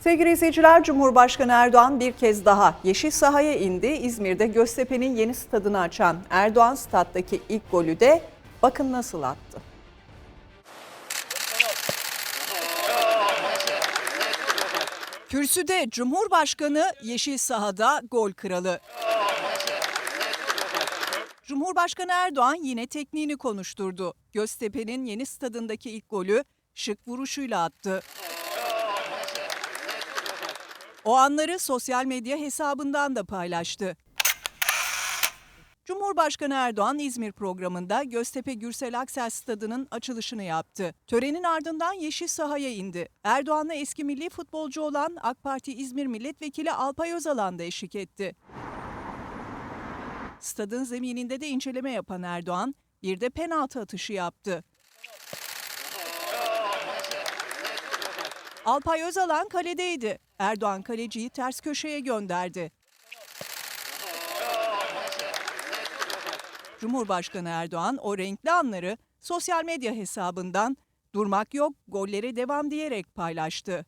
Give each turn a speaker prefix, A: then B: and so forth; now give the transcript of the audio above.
A: Sevgili izleyiciler, Cumhurbaşkanı Erdoğan bir kez daha yeşil sahaya indi. İzmir'de Göztepe'nin yeni stadını açan Erdoğan stattaki ilk golü de bakın nasıl attı. Kürsüde Cumhurbaşkanı yeşil sahada gol kralı. Cumhurbaşkanı Erdoğan yine tekniğini konuşturdu. Göztepe'nin yeni stadındaki ilk golü şık vuruşuyla attı. O anları sosyal medya hesabından da paylaştı. Cumhurbaşkanı Erdoğan İzmir programında Göztepe Gürsel Aksel Stadı'nın açılışını yaptı. Törenin ardından yeşil sahaya indi. Erdoğan'la eski milli futbolcu olan AK Parti İzmir Milletvekili Alpay Özalan da eşlik etti. Stadın zemininde de inceleme yapan Erdoğan bir de penaltı atışı yaptı. Alpay Özalan kaledeydi. Erdoğan kaleciyi ters köşeye gönderdi. Cumhurbaşkanı Erdoğan o renkli anları sosyal medya hesabından durmak yok, gollere devam diyerek paylaştı.